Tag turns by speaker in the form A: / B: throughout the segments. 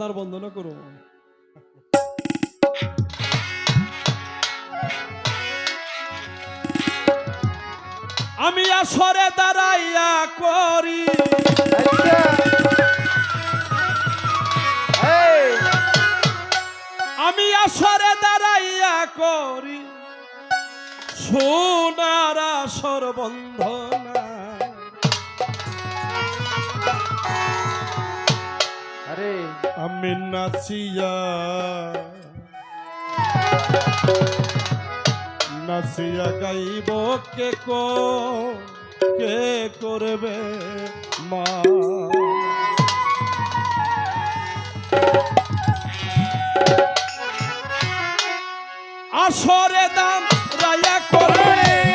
A: আদার বন্ধন করো আমি আসরে দাঁড়াইয়া করি। আমি আসরে দাঁড়াইয়া করি। সোনারা
B: সরবন্ধ
A: আমি নাচিয়া। নাচিয়া গাইব কে কো কে করবে মা? আসরে দাম রায়া করে।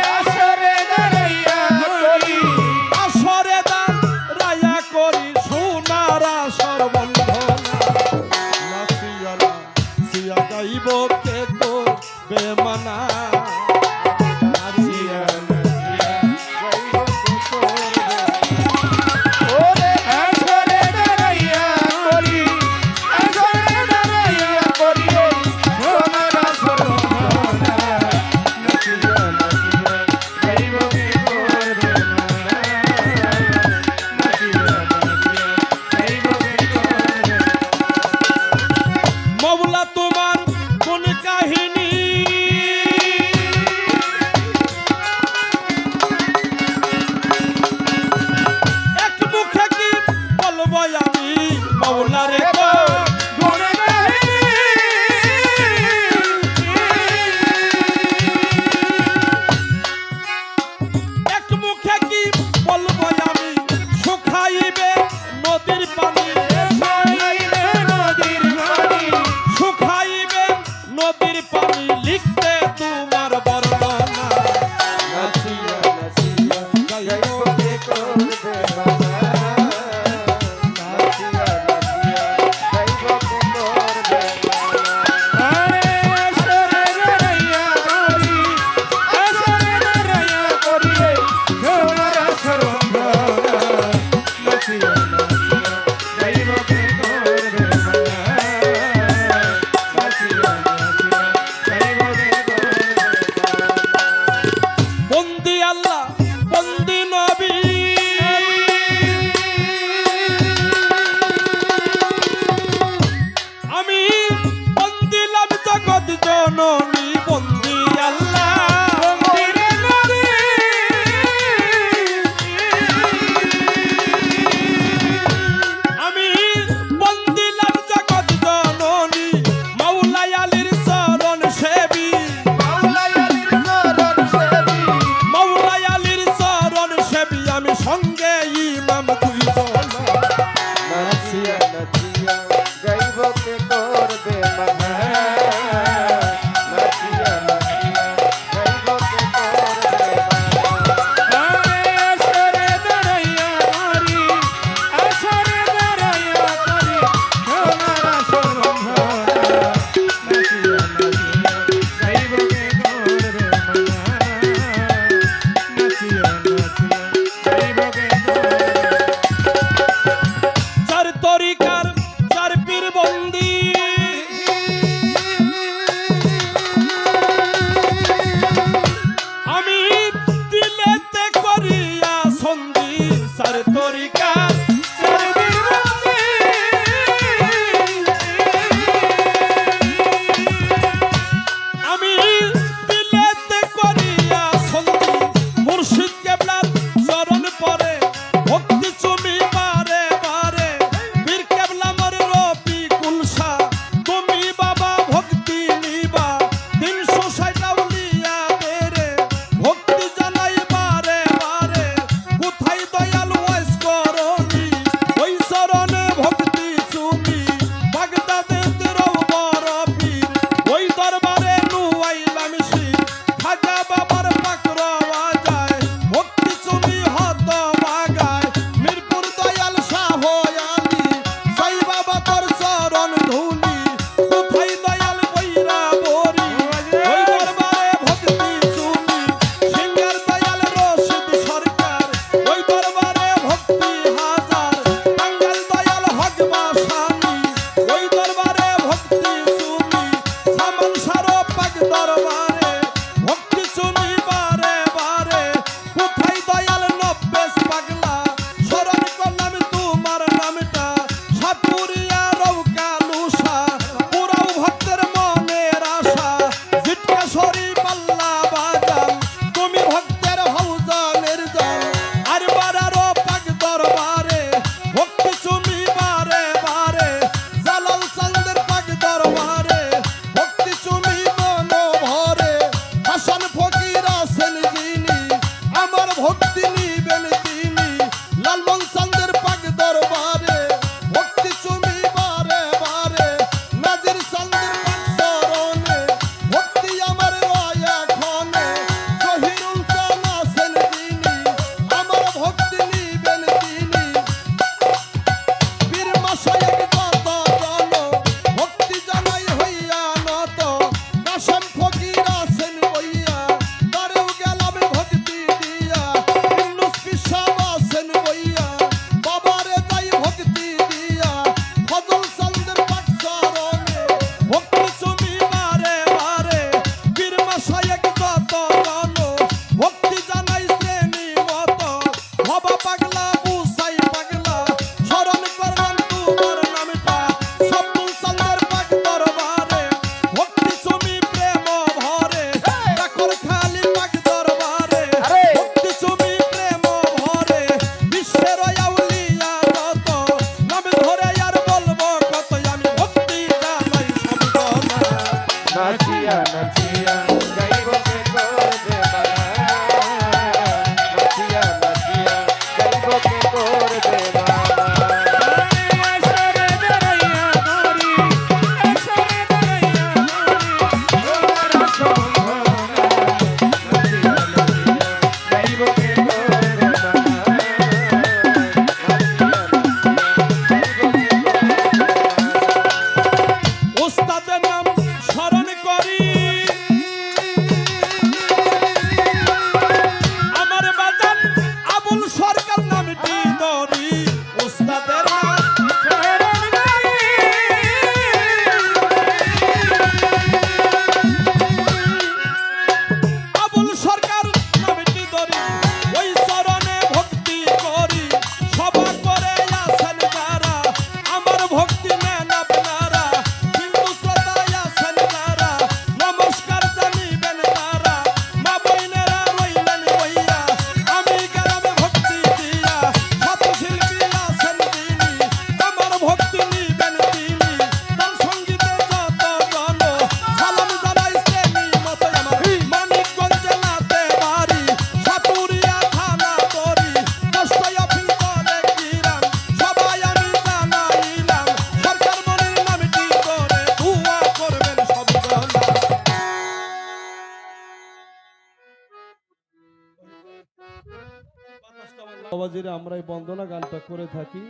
A: বাবাজিরা আমরা এই বন্দনা গানটা করে থাকি।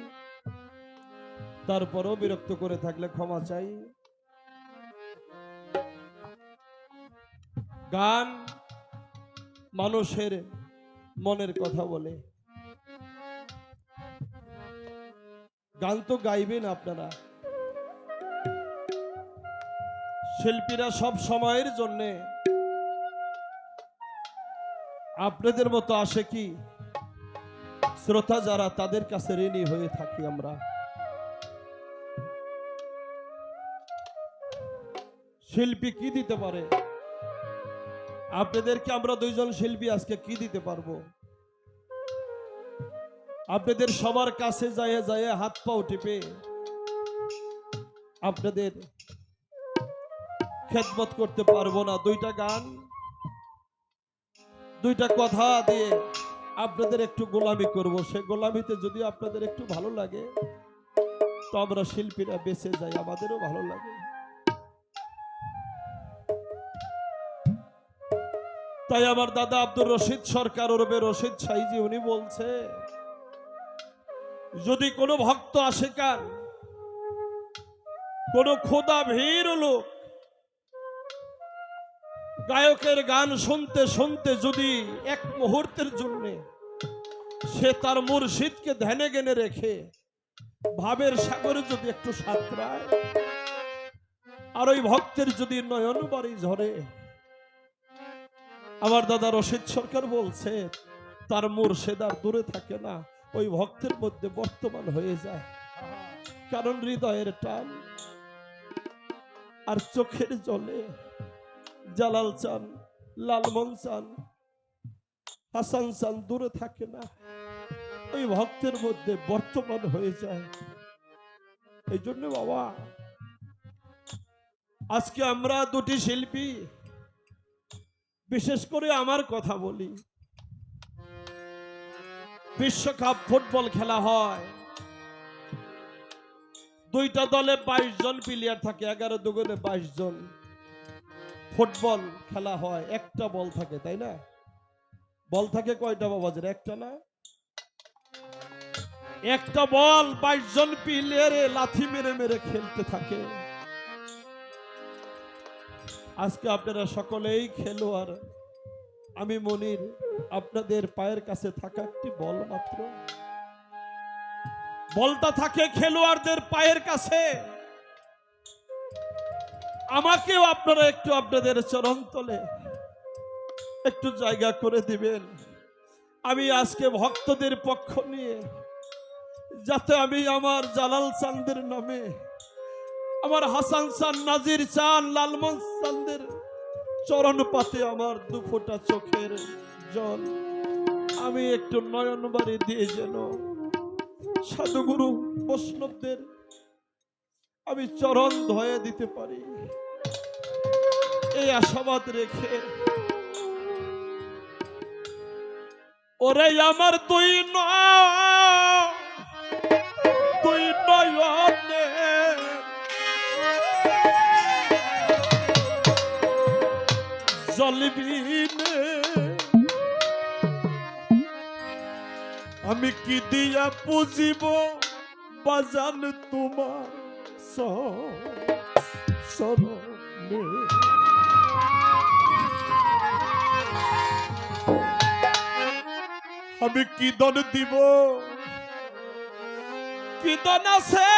A: তারপরও বিরক্ত করে থাকলে ক্ষমা চাই। গান মানুষের মনের কথা বলে। গান তো গাইবেন আপনারা। শিল্পীরা সব সময়ের জন্যে আপনাদের মতো আসে কি? শ্রোতা যারা, তাদের কাছে ঋণী হয়ে থাকি আমরা। শিল্পী কি দিতে পারে? আপনাদেরকে আমরা দুইজন শিল্পী আজকে কি দিতে পারব? আপনাদের সবার কাছে যায় যায় হাত পাও টিপে। আপনাদের খেদমত করতে পারব না। দুইটা গান, দুইটা কথা দিয়ে আপনাদের একটু গোলামি করব। সে গোলামিতে যদি আপনাদের একটু ভালো লাগে, তো আমরা শিল্পীরা বেঁচে যাই, আমাদেরও ভালো লাগে। তাই আমার দাদা আব্দুর রশিদ সরকার ওরবে রশিদ সাইজি, উনি বলছে, যদি কোনো ভক্ত আসে কান কোন খোদা ভীর লোক গায়কের গান শুনতে শুনতে যদি এক মুহূর্তের জন্য সে তার মুর্শিদকে ধ্যানে গেনে রেখে ভাবের সাগরে যদি একটু সাঁতরায়, আর ওই ভক্তের যদি নয়ন বাড়ি ঝরে, আমার দাদা রশিদ সরকার বলছে, তার মুর্শেদ আর দূরে থাকে না, ওই ভক্তের মধ্যে বর্তমান হয়ে যায়। কারণ হৃদয়ের টান আর চোখের জলে জালাল চান লালমন চান, হাসান চান, দূরে থাকে না। ওই ভক্তের মধ্যে বর্তমান হয়ে যায়। এই জন্য বাবা, আজকে আমরা দুটি শিল্পী, বিশেষ করে আমার কথা বলি। বিশ্বকাপ ফুটবল খেলা হয়। দুইটা দলে বাইশ জন প্লেয়ার থাকে, এগারো দুগুণে বাইশ জন। ফুটবল খেলা হয়, একটা বল থাকে, তাই না? বল থাকে কয়টা বাবাজের একটা না? একটা বল বাইশ জন প্লেয়ারে লাথি মেরে মেরে খেলতে থাকে। আজকে আপনারা সকলেই খেলোয়াড়। আমি মনির, আপনাদের পায়ের কাছে থাকা একটি বল মাত্র। বলটা থাকে খেলোয়াড়দের পায়ের কাছে। আমাকেও আপনারা একটু আপনাদের চরণ তলে একটু জায়গা করে দিবেন। আমি আজকে ভক্তদের পক্ষ নিয়ে, যাতে আমি আমার জালাল চান্দের নামে, আমার হাসান চান নাজির চান লালমন চান্দের চরণ পাতে আমার দু ফোঁটা চোখের জল। আমি একটু নয়ন বাড়ি দিয়ে যেন সাধুগুরু বৈষ্ণবদের আমি চরণ ধয়ে দিতে পারি। এই আশাবাদ রেখে। ওরে আমার তুই তুই নয়নে জলবি আমি কি দিয়া পুজিব বাজান তোমার? সরণে আমি কি দিব? কিদন আছে?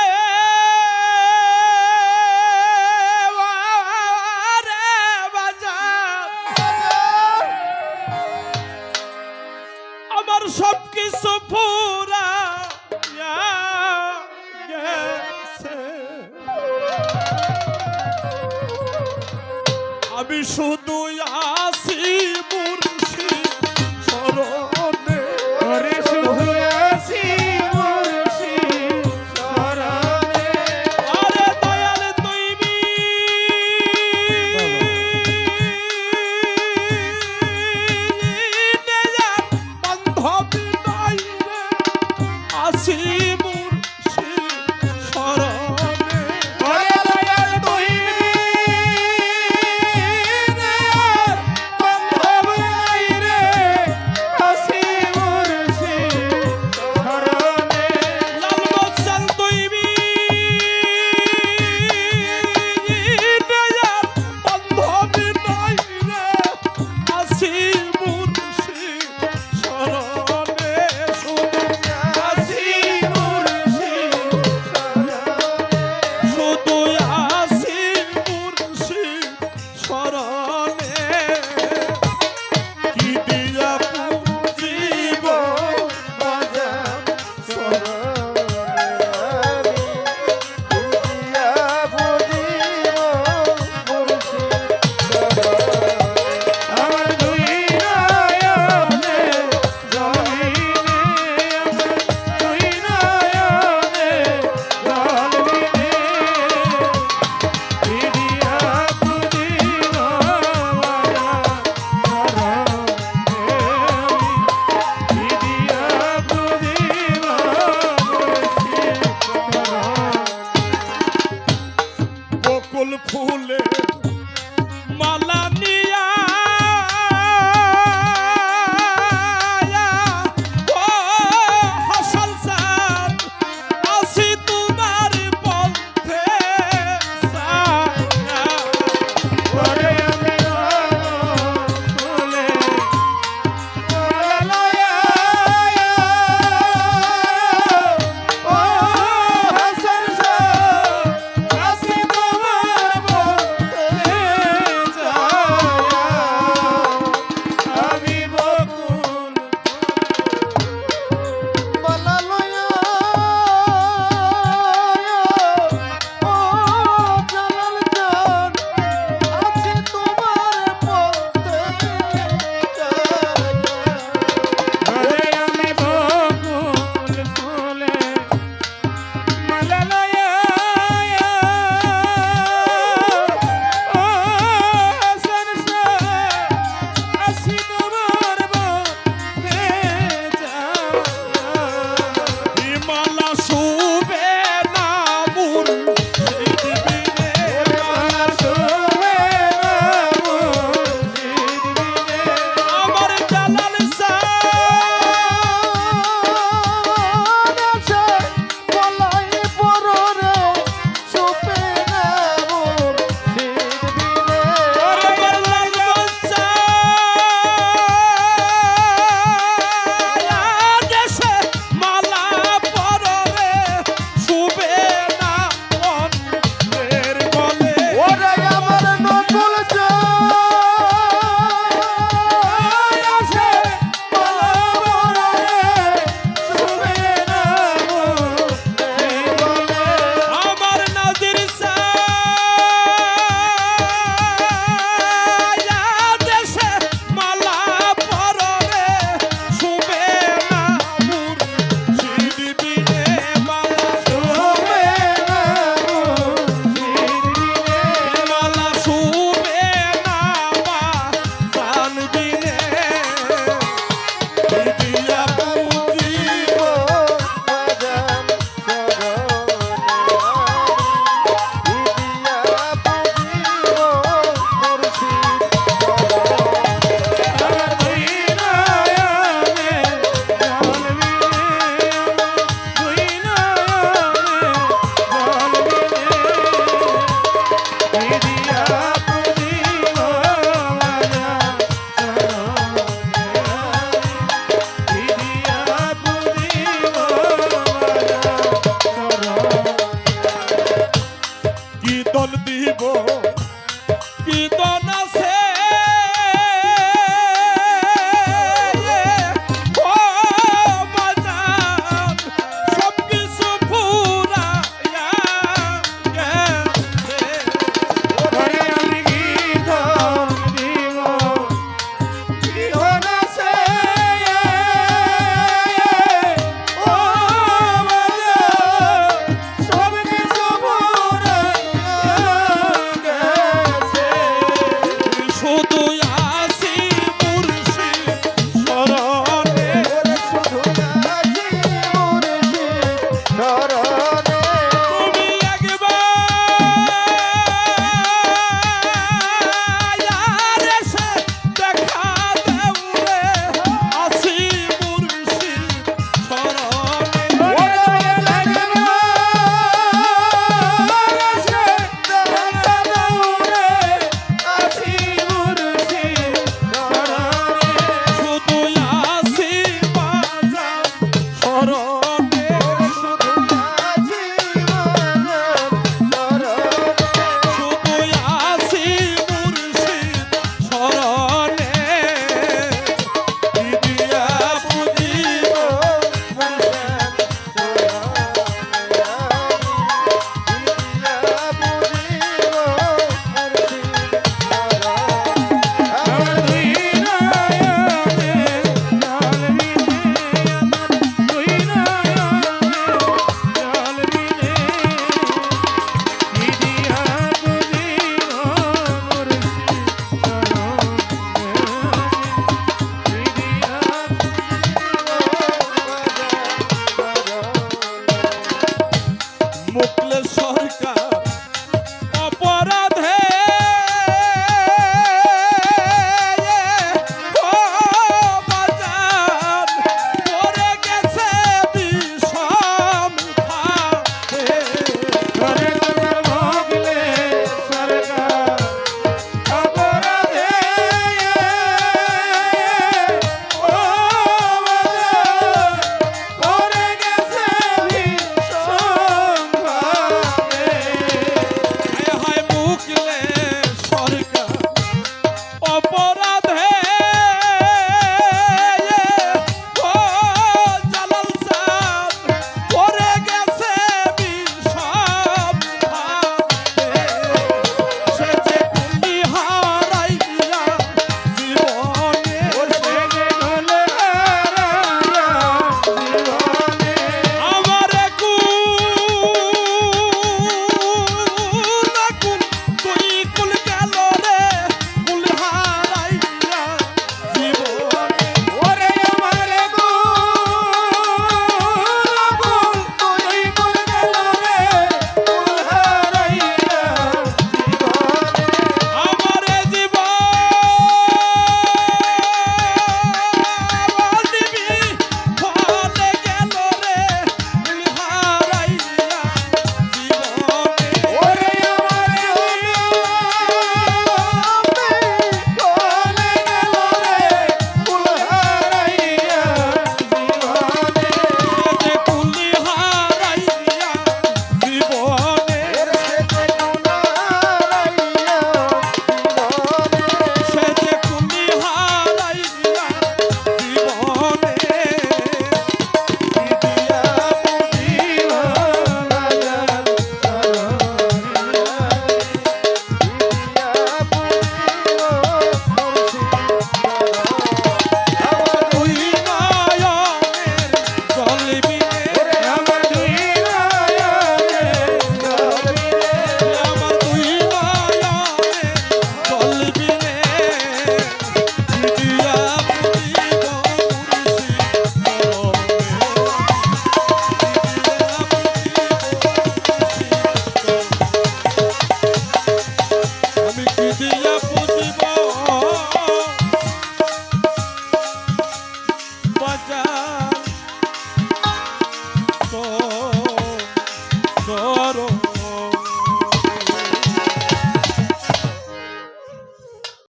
A: ফুলে